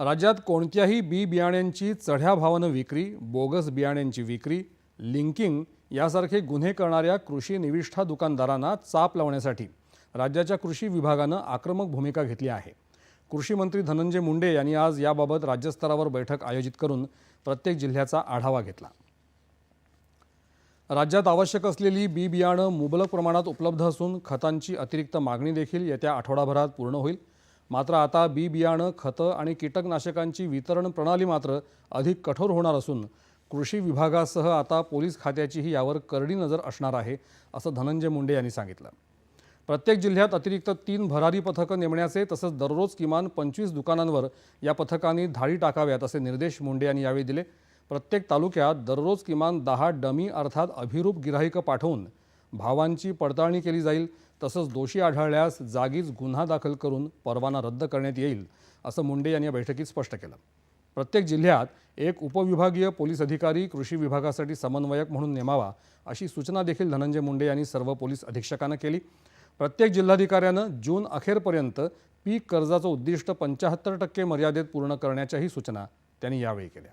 राज्यात कोणत्याही बी बियाण्यांची चढ्या भावानं विक्री बोगस बियाण्यांची विक्री लिंकिंग यासारखे गुन्हे करणाऱ्या कृषी निविष्ठा दुकानदारांना चाप लावण्यासाठी राज्याच्या कृषी विभागानं आक्रमक भूमिका घेतली आहे. कृषी मंत्री धनंजय मुंडे यांनी आज याबाबत राज्यस्तरावर बैठक आयोजित करून प्रत्येक जिल्ह्याचा आढावा घेतला. राज्यात आवश्यक असलेली बी बियाणं मुबलक प्रमाणात उपलब्ध असून खतांची अतिरिक्त मागणी देखील येत्या आठवडाभरात पूर्ण होईल. मात्र आता बी बियाणं खतं आणि कीटकनाशकांची वितरण प्रणाली मात्र अधिक कठोर होणार असून कृषी विभागासह आता पोलीस खात्याचीही यावर करडी नजर असणार आहे असं धनंजय मुंडे यांनी सांगितलं. प्रत्येक जिल्ह्यात अतिरिक्त तीन भरारी पथकं नेमण्याचे तसंच दररोज किमान पंचवीस दुकानांवर या पथकांनी धाडी टाकाव्यात असे निर्देश मुंडे यांनी यावेळी दिले. प्रत्येक तालुक्यात दररोज किमान दहा डमी अर्थात अभिरूप गिराहिकं पाठवून भावांची पडताळणी केली जाईल तसंच दोषी आढळल्यास जागीच गुन्हा दाखल करून परवाना रद्द करण्यात येईल असं मुंडे यांनी या बैठकीत स्पष्ट केलं. प्रत्येक जिल्ह्यात एक उपविभागीय पोलीस अधिकारी कृषी विभागासाठी समन्वयक म्हणून नेमावा अशी सूचना देखील धनंजय मुंडे यांनी सर्व पोलीस अधीक्षकांना केली. प्रत्येक जिल्हाधिकाऱ्यानं जून अखेरपर्यंत पीक कर्जाचं उद्दिष्ट पंच्याहत्तर टक्के मर्यादेत पूर्ण करण्याच्याही सूचना त्यांनी यावेळी केल्या.